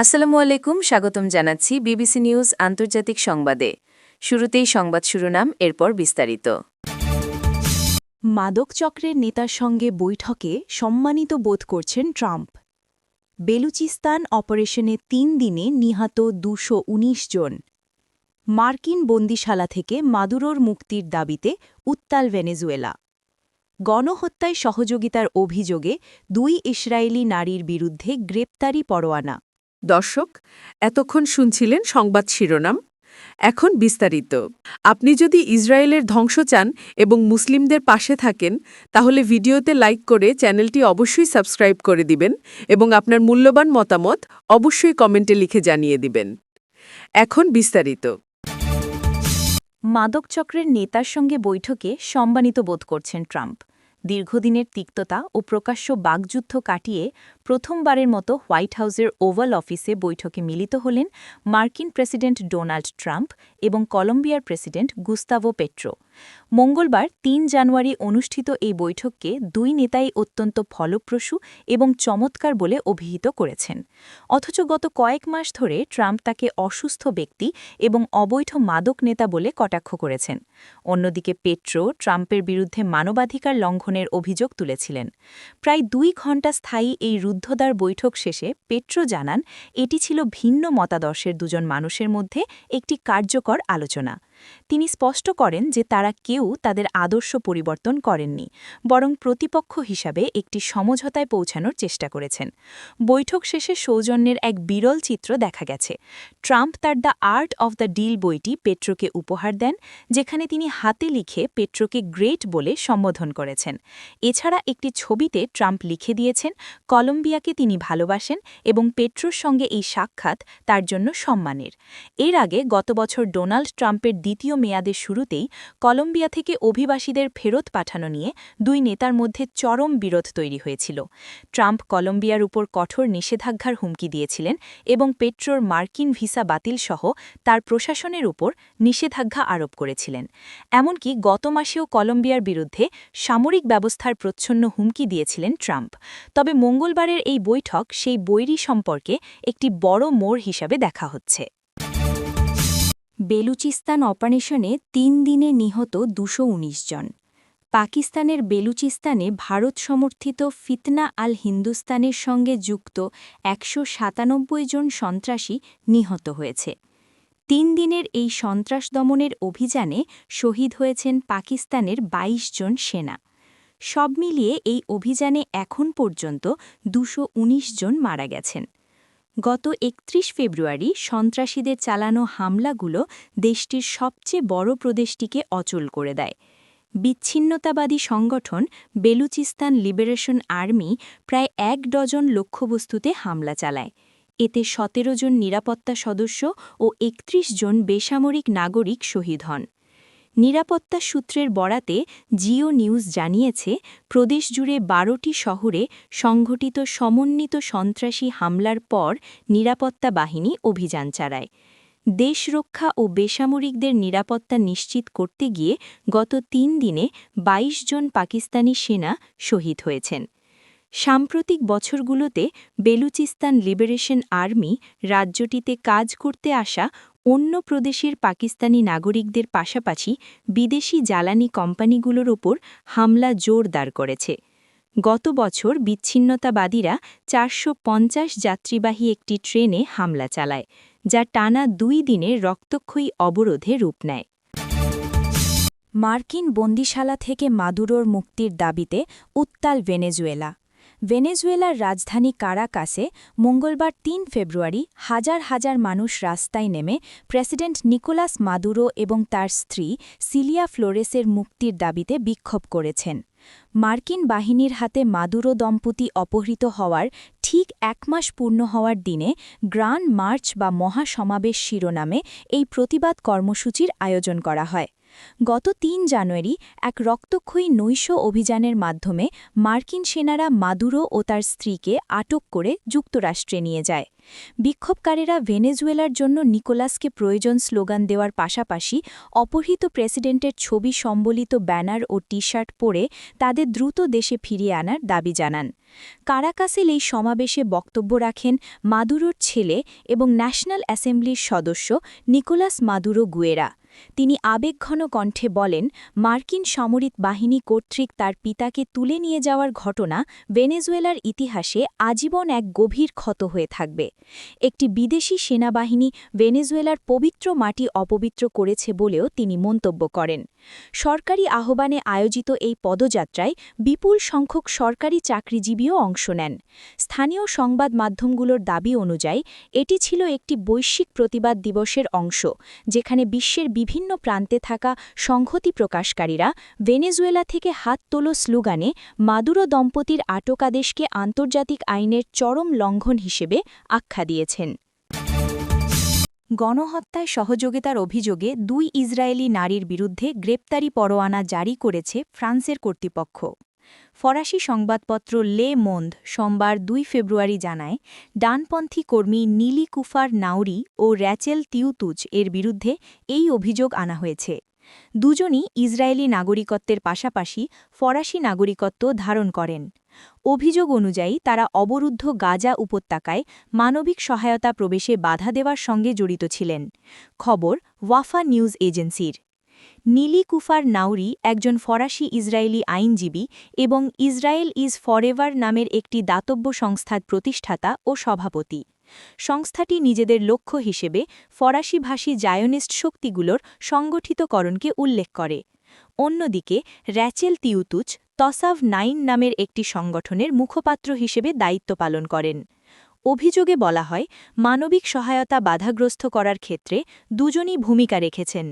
আসসালামু আলাইকুম, স্বাগতম জানাচ্ছি বিবিসি নিউজ আন্তর্জাতিক সংবাদে। শুরুতেই সংবাদ শিরোনাম, এরপর বিস্তারিত। মাদক চক্রের নেতার সঙ্গে বৈঠকে সম্মানিত বোধ করছেন ট্রাম্প। বেলুচিস্তান অপারেশনে তিন দিনে নিহত দুশো জন। মার্কিন বন্দিশালা থেকে মাদুরোর মুক্তির দাবিতে উত্তাল ভেনেজুয়েলা। গণহত্যায় সহযোগিতার অভিযোগে দুই ইসরায়েলি নারীর বিরুদ্ধে গ্রেপ্তারি পরোয়ানা। দর্শক, এতক্ষণ শুনছিলেন সংবাদ শিরোনাম। এখন বিস্তারিত। আপনি যদি ইসরায়েলের ধ্বংস চান এবং মুসলিমদের পাশে থাকেন, তাহলে ভিডিওতে লাইক করে চ্যানেলটি অবশ্যই সাবস্ক্রাইব করে দিবেন এবং আপনার মূল্যবান মতামত অবশ্যই কমেন্টে লিখে জানিয়ে দিবেন। এখন বিস্তারিত। মাদক চক্রের নেতার সঙ্গে বৈঠকে সম্মানিত বোধ করছেন ট্রাম্প। দীর্ঘদিনের তিক্ততা ও প্রকাশ্য বাগযুদ্ধ কাটিয়ে প্রথমবারের মতো হোয়াইট হাউসের ওভাল অফিসে বৈঠকে মিলিত হলেন মার্কিন প্রেসিডেন্ট ডোনাল্ড ট্রাম্প এবং কলম্বিয়ার প্রেসিডেন্ট গুস্তাভো পেট্রো। মঙ্গলবার তিন জানুয়ারি অনুষ্ঠিত এই বৈঠককে দুই নেতাই অত্যন্ত ফলপ্রসূ এবং চমৎকার বলে অভিহিত করেছেন। অথচ গত কয়েক মাস ধরে ট্রাম্প তাকে অসুস্থ ব্যক্তি এবং অবৈধ মাদক নেতা বলে কটাক্ষ করেছেন। অন্যদিকে পেট্রো ট্রাম্পের বিরুদ্ধে মানবাধিকার লঙ্ঘনের অভিযোগ তুলেছিলেন। প্রায় দুই ঘণ্টা স্থায়ী এই রুদ্ধদ্বার বৈঠক শেষে পেট্রো জানান, এটি ছিল ভিন্ন মতাদর্শের দুজন মানুষের মধ্যে একটি কার্যকর আলোচনা। তিনি স্পষ্ট করেন যে তারা কেউ তাদের আদর্শ পরিবর্তন করেননি, বরং প্রতিপক্ষ হিসাবে একটি সমঝোতায় পৌঁছানোর চেষ্টা করেছেন। বৈঠক শেষে সৌজন্যের এক বিরল চিত্র দেখা গেছে। ট্রাম্প তার The Art of the Deal বইটি পেট্রোকে উপহার দেন, যেখানে তিনি হাতে লিখে পেট্রোকে গ্রেট বলে সম্বোধন করেছেন। এছাড়া একটি ছবিতে ট্রাম্প লিখে দিয়েছেন, কলম্বিয়াকে তিনি ভালোবাসেন এবং পেট্রোর সঙ্গে এই সাক্ষাৎ তার জন্য সম্মানের। এর আগে গত বছর ডোনাল্ড ট্রাম্পের দ্বিতীয় মেয়াদের শুরুতেই কলম্বিয়া থেকে অভিবাসীদের ফেরত পাঠানো নিয়ে দুই নেতার মধ্যে চরম বিরোধ তৈরি হয়েছিল। ট্রাম্প কলম্বিয়ার উপর কঠোর নিষেধাজ্ঞার হুমকি দিয়েছিলেন এবং পেট্রোর মার্কিন ভিসা বাতিল সহ তার প্রশাসনের উপর নিষেধাজ্ঞা আরোপ করেছিলেন। এমনকি গত মাসেও কলম্বিয়ার বিরুদ্ধে সামরিক ব্যবস্থার প্রচ্ছন্ন হুমকি দিয়েছিলেন ট্রাম্প। তবে মঙ্গলবারের এই বৈঠক সেই বৈরী সম্পর্কে একটি বড় মোড় হিসাবে দেখা হচ্ছে। বেলুচিস্তান অপারেশনে তিন দিনে নিহত দুশো জন। পাকিস্তানের বেলুচিস্তানে ভারত সমর্থিত ফিতনা আল হিন্দুস্তানের সঙ্গে যুক্ত একশো সাতানব্বই জন সন্ত্রাসী নিহত হয়েছে। তিন দিনের এই সন্ত্রাস দমনের অভিযানে শহীদ হয়েছেন পাকিস্তানের ২২ জন সেনা। সব মিলিয়ে এই অভিযানে এখন পর্যন্ত দুশো জন মারা গেছেন। গত একত্রিশ ফেব্রুয়ারি সন্ত্রাসীদের চালানো হামলাগুলো দেশটির সবচেয়ে বড় প্রদেশটিকে অচল করে দেয়। বিচ্ছিন্নতাবাদী সংগঠন বেলুচিস্তান লিবারেশন আর্মি প্রায় এক ডজন লক্ষ্যবস্তুতে হামলা চালায়। এতে সতেরো জন নিরাপত্তা সদস্য ও একত্রিশ জন বেসামরিক নাগরিক শহীদ হন। নিরাপত্তা সূত্রের বরাতে জিও নিউজ জানিয়েছে, প্রদেশ জুড়ে বারোটি শহরে সংঘটিত সমন্বিত সন্ত্রাসী হামলার পর নিরাপত্তা বাহিনী অভিযান চালায়। দেশরক্ষা ও বেসামরিকদের নিরাপত্তা নিশ্চিত করতে গিয়ে গত তিন দিনে ২২ জন পাকিস্তানি সেনা শহীদ হয়েছেন। সাম্প্রতিক বছরগুলোতে বেলুচিস্তান লিবারেশন আর্মি রাজ্যটিতে কাজ করতে আসা অন্য প্রদেশের পাকিস্তানি নাগরিকদের পাশাপাশি বিদেশি জ্বালানি কোম্পানিগুলোর ওপর হামলা জোরদার করেছে। গত বছর বিচ্ছিন্নতাবাদীরা চারশো পঞ্চাশ যাত্রীবাহী একটি ট্রেনে হামলা চালায়, যা টানা দুই দিনে রক্তক্ষয়ী অবরোধে রূপ নেয়। মার্কিন বন্দিশালা থেকে মাদুরোর মুক্তির দাবিতে উত্তাল ভেনেজুয়েলা। ভেনেজুয়েলার রাজধানী কারাকাসে মঙ্গলবার তিন ফেব্রুয়ারি হাজার হাজার মানুষ রাস্তায় নেমে প্রেসিডেন্ট নিকোলাস মাদুরো এবং তার স্ত্রী সিলিয়া ফ্লোরেসের মুক্তির দাবিতে বিক্ষোভ করেছেন। মার্কিন বাহিনীর হাতে মাদুরো দম্পতি অপহৃত হওয়ার ঠিক এক মাস পূর্ণ হওয়ার দিনে গ্রান্ড মার্চ বা মহাসমাবেশ শিরোনামে এই প্রতিবাদ কর্মসূচির আয়োজন করা হয়। গত তিন জানুয়ারি এক রক্তক্ষয়ী নৈশ অভিযানের মাধ্যমে মার্কিন সেনারা মাদুরো ও তার স্ত্রীকে আটক করে যুক্তরাষ্ট্রে নিয়ে যায়। বিক্ষোভকারীরা ভেনেজুয়েলার জন্য নিকোলাসকে প্রয়োজন স্লোগান দেওয়ার পাশাপাশি অপহৃত প্রেসিডেন্টের ছবি সম্বলিত ব্যানার ও টি শার্ট পরে তাদের দ্রুত দেশে ফিরিয়ে আনার দাবি জানান। কারাকাসেল এই সমাবেশে বক্তব্য রাখেন মাদুরোর ছেলে এবং ন্যাশনাল অ্যাসেম্বলির সদস্য নিকোলাস মাদুরো গুয়েরা। তিনি আবেগঘন কণ্ঠে বলেন, মার্কিন সামরিক বাহিনী কর্তৃক তার পিতাকে তুলে নিয়ে যাওয়ার ঘটনা ভেনেজুয়েলার ইতিহাসে আজীবন এক গভীর ক্ষত হয়ে থাকবে। একটি বিদেশি সেনাবাহিনী ভেনেজুয়েলার পবিত্র মাটি অপবিত্র করেছে বলেও তিনি মন্তব্য করেন। সরকারি আহ্বানে আয়োজিত এই পদযাত্রায় বিপুল সংখ্যক সরকারি চাকরিজীবীও অংশ নেন। স্থানীয় সংবাদ মাধ্যমগুলোর দাবি অনুযায়ী, এটি ছিল একটি বৈশ্বিক প্রতিবাদ দিবসের অংশ, যেখানে বিশ্বের বিভিন্ন প্রান্তে থাকা সংহতি প্রকাশকারীরা ভেনেজুয়েলা থেকে হাত তোলো স্লোগানে মাদুরো দম্পতির আটকাদেশকে আন্তর্জাতিক আইনের চরম লঙ্ঘন হিসেবে আখ্যা দিয়েছেন। গণহত্যায় সহযোগিতার অভিযোগে দুই ইসরায়েলি নারীর বিরুদ্ধে গ্রেপ্তারি পরোয়ানা জারি করেছে ফ্রান্সের কর্তৃপক্ষ। ফরাসি সংবাদপত্র লে মন্দ সোমবার দুই ফেব্রুয়ারি জানায়, ডানপন্থী কর্মী নীলি কুফার নাউরি ও র্যাচেল তিউতুজ এর বিরুদ্ধে এই অভিযোগ আনা হয়েছে। দুজনই ইসরায়েলি নাগরিকত্বের পাশাপাশি ফরাসি নাগরিকত্ব ধারণ করেন। অভিযোগ অনুযায়ী তারা অবরুদ্ধ গাজা উপত্যকায় মানবিক সহায়তা প্রবেশে বাধা দেওয়ার সঙ্গে জড়িত ছিলেন। খবর ওয়াফা নিউজ এজেন্সির। নীলি কুফার নাউরি একজন ফরাসি ইসরায়েলি আইনজীবী এবং ইসরায়েল ইজ ফরএভার নামের একটি দাতব্য সংস্থার প্রতিষ্ঠাতা ও সভাপতি। সংস্থাটি নিজেদের লক্ষ্য হিসেবে ফরাসিভাষী জায়নিস্ট শক্তিগুলোর সংগঠিতকরণকে উল্লেখ করে। অন্যদিকে, র্যাচেল তিউতুচ তসাভ নাইন নামের একটি সংগঠনের মুখপাত্র হিসেবে দায়িত্ব পালন করেন। অভিযোগে বলা হয়, মানবিক সহায়তা বাধাগ্রস্ত করার ক্ষেত্রে দুজনই ভূমিকা রেখেছেন।